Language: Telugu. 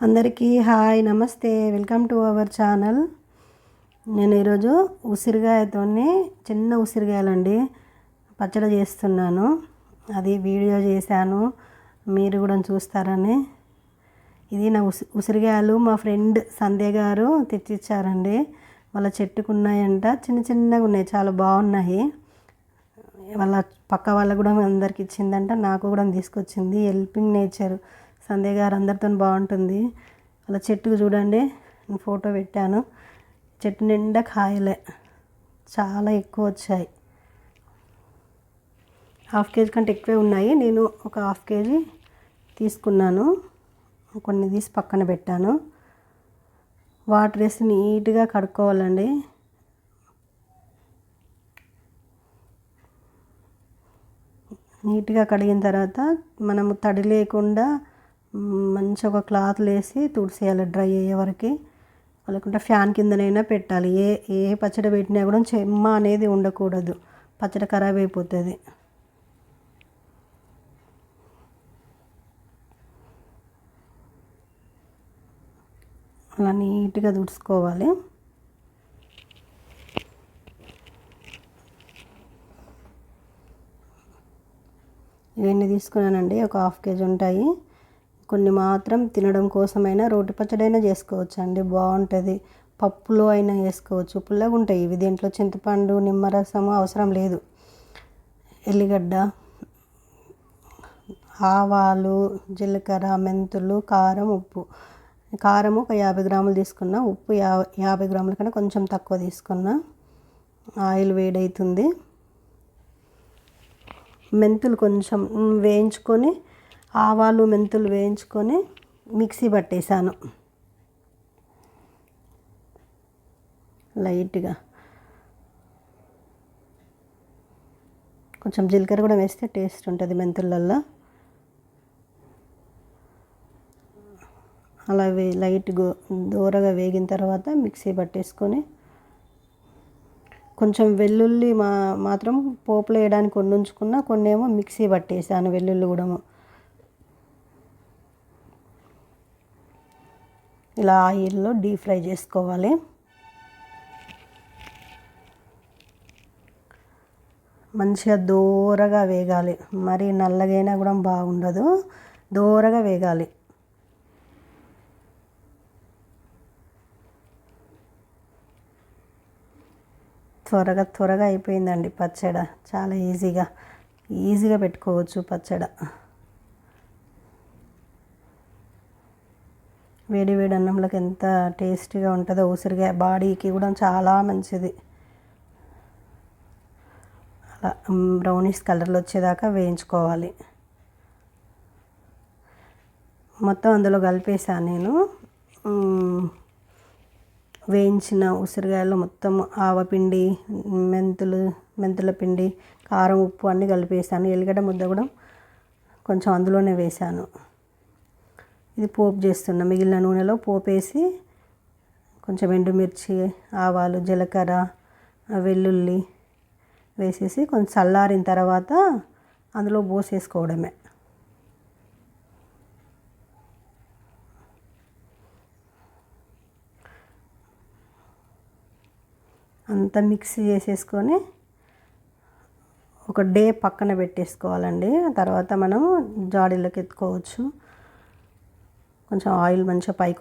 అందరికీ హాయ్ నమస్తే. Welcome to our channel. నేను ఈరోజు ఉసిరికాయతో చిన్న ఉసిరికాయలండి పచ్చడి చేస్తున్నాను. అది వీడియో చేశాను. మీరు కూడా చూస్తారని. ఇది నా ఉసి ఉసిరికాయలు మా ఫ్రెండ్ సంధ్య గారు తెచ్చిచ్చారండి. వాళ్ళ చెట్టుకు ఉన్నాయంట చిన్న చిన్నగా ఉన్నాయి. చాలా బాగున్నాయి. వాళ్ళ పక్క వాళ్ళకు కూడా అందరికి ఇచ్చిందంట. నాకు కూడా తీసుకొచ్చింది. హెల్పింగ్ నేచర్ సంధ్య గారు అందరితో బాగుంటుంది. అలా చెట్టుకు చూడండి నేను ఫోటో పెట్టాను. చెట్టు నిండా కాయలే చాలా ఎక్కువ వచ్చాయి. హాఫ్ కేజీ కంటే ఎక్కువే ఉన్నాయి. నేను ఒక హాఫ్ కేజీ తీసుకున్నాను. కొన్ని తీసి పక్కన పెట్టాను. వాటర్ వేసి నీట్గా కడుక్కోవాలండి. నీట్గా కడిగిన తర్వాత మనము తడి లేకుండా మంచిగా ఒక క్లాత్ వేసి తుడిసేయాలి డ్రై అయ్యే వరకు లేకుంటే ఫ్యాన్ కిందనైనా పెట్టాలి. ఏ ఏ పచ్చడి పెట్టినా కూడా చెమ్మ అనేది ఉండకూడదు. పచ్చడి ఖరాబ్ అయిపోతుంది. అలా నీట్గా తుడుచుకోవాలి. ఇవన్నీ తీసుకున్నానండి. ఒక హాఫ్ కేజీ ఉంటాయి. కొన్ని మాత్రం తినడం కోసమైనా రోటి పచ్చడైనా చేసుకోవచ్చు అండి బాగుంటుంది పప్పులో అయినా వేసుకోవచ్చు పుల్లగా ఉంటాయి ఇవి దీంట్లో చింతపండు నిమ్మరసము అవసరం లేదు. ఎల్లిగడ్డ ఆవాలు జీలకర్ర మెంతులు కారం ఉప్పు. కారం ఒక యాభై గ్రాములు తీసుకున్నా ఉప్పు యా యాభై గ్రాముల కన్నా కొంచెం తక్కువ తీసుకున్నా ఆయిల్ వేడవుతుంది మెంతులు కొంచెం వేయించుకొని ఆవాలు మెంతులు వేయించుకొని మిక్సీ పట్టేశాను. లైట్గా. కొంచెం జీలకర్ర కూడా వేస్తే టేస్ట్ ఉంటుంది మెంతులల్లో. అలా వే లైట్ గో దూరగా వేగిన తర్వాత మిక్సీ పట్టేసుకొని కొంచెం వెల్లుల్లి మా మాత్రం పోపులో వేయడానికి కొన్ని ఉంచుకున్న కొన్ని ఏమో మిక్సీ పట్టేసాను వెల్లుల్లి కూడా. ఇలా ఆయిల్లో డీప్ ఫ్రై చేసుకోవాలి. మంచిగా దూరగా వేగాలి. మరి నల్లగైనా కూడా బాగుండదు. దూరగా వేగాలి. త్వరగా త్వరగా అయిపోయిందండి పచ్చడి. చాలా ఈజీగా. ఈజీగా పెట్టుకోవచ్చు పచ్చడి. వేడి వేడి అన్నంలోకి ఎంత టేస్టీగా ఉంటుందో ఉసిరిగా బాడీకి కూడా చాలా మంచిది. అలా బ్రౌనిష్ కలర్లో వచ్చేదాకా వేయించుకోవాలి. మొత్తం అందులో కలిపేసాను నేను. వేయించిన ఉసిరికాయలు మొత్తం ఆవపిండి మెంతులు మెంతుల పిండి కారం ఉప్పు అన్నీ కలిపేసాను ఎల్లిగడ్డ ముద్ద కూడా కొంచెం అందులోనే వేసాను ఇది పోపు చేస్తున్నా. మిగిలిన నూనెలో పోపు వేసి కొంచెం ఎండుమిర్చి ఆవాలు జీలకర్ర వెల్లుల్లి వేసేసి కొంచెం చల్లారిన తర్వాత అందులో పోసేసుకోవడమే. అంతా మిక్స్ చేసేసుకొని ఒక డే పక్కన పెట్టేసుకోవాలండి. తర్వాత మనం జాడీలోకి ఎత్తుకోవచ్చు. కొంచెం ఆయిల్ మంచిగా పైకి